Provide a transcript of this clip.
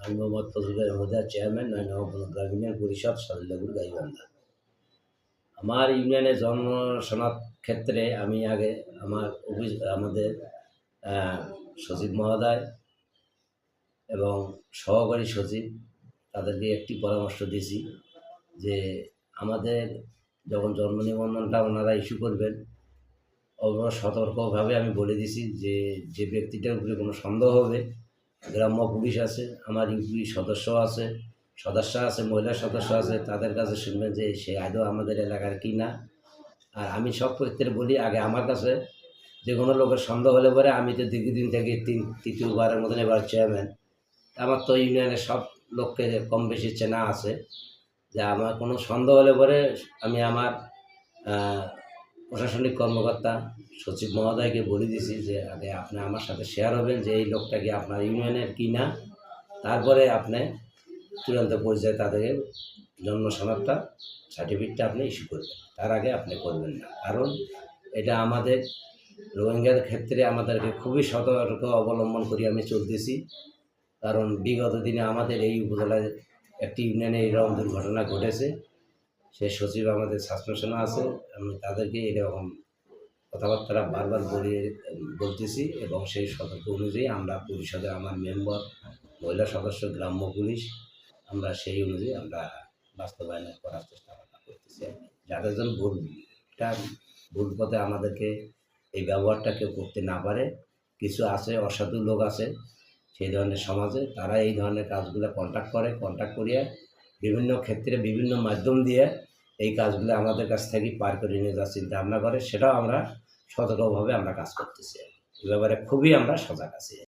আমি মোহাম্মদ ফজলুল আহমদার চেয়ারম্যান নয় নবাবগঞ্জ গ্রাম ইউনিয়ন পরিষদ সদরলাগুর গাইবান্ধা। আমার ইউনিয়নের জন্ম সনদ ক্ষেত্রে আমি আগে আমার অফিস, আমাদের সচিব মহোদয় এবং সহকারী সচিব তাদেরকে একটি পরামর্শ দিয়েছি যে আমাদের যখন জন্ম নিবন্ধনটা ওনারা ইস্যু করবেন, অবশ্য সতর্কভাবে আমি বলে দিছি যে যে ব্যক্তিটার উপরে কোনো সন্দেহ হবে গ্রাম্য পুলিশ আছে, আমার ইউপি সদস্য আছে সদস্য আছে, মহিলা সদস্য আছে, তাদের কাছে শুনবেন যে সে আদৌ আমাদের এলাকার কি না। আর আমি সব ক্ষেত্রে বলি আগে আমার কাছে, যে কোনো লোকের সন্দেহ হলে পরে আমি তো দীর্ঘদিন থেকে তিন, তৃতীয়বারের মতন এবার চেয়ারম্যান আমার তো ইউনিয়নের সব লোককে কম বেশি চেনা আছে, যে আমার কোনো সন্দেহ হলে পরে আমি আমার প্রশাসনিক কর্মকর্তা সচিব মহোদয়কে বলে দিছি যে, আগে আপনি আমার সাথে শেয়ার হবেন যে, এই লোকটা কি আপনার ইউনিয়নের কি না? তারপরে আপনি চূড়ান্ত পর্যায়ে তাদেরকে জন্ম সনদটা সার্টিফিকেটটা আপনি ইস্যু করবেন। তার আগে আপনি করবেন না। কারণ এটা আমাদের রোহিঙ্গার ক্ষেত্রে আমাদেরকে খুবই সতর্ক অবলম্বন করি আমি চলতেছি। কারণ বিগত দিনে আমাদের এই উপজেলায় একটি ইউনিয়নে এইরকম দুর্ঘটনা ঘটেছে। সে সচিব আমাদের সাসপেনশনে আছে, আমি তাদেরকে এরকম কথাবার্তা বারবার বলে বলতেছি এবং সেই সতর্ক অনুযায়ী আমরা পরিষদে আমার মেম্বার মহিলা সদস্য, গ্রাম্য পুলিশ, আমরা সেই অনুযায়ী আমরা বাস্তবায়ন করার চেষ্টা করতেছি যাদের জন্য ভুলটা ভুল পথে আমাদেরকে এই ব্যবহারটা কেউ করতে না পারে, কিছু আছে, অসাধু লোক আছে, সেই ধরনের সমাজে তারা এই ধরনের কাজগুলো কন্ট্যাক্ট করে কন্ট্যাক্ট করিয়ে বিভিন্ন ক্ষেত্রে বিভিন্ন মাধ্যম দিয়ে এই কাজগুলো আমাদের কাছ থেকে পার করে নিয়ে যাওয়ার চিন্তা ভাবনা করে, সেটাও আমরা সতর্কভাবে আমরা কাজ করতেছি। এ ব্যাপারে খুবই আমরা সজাগ আছি।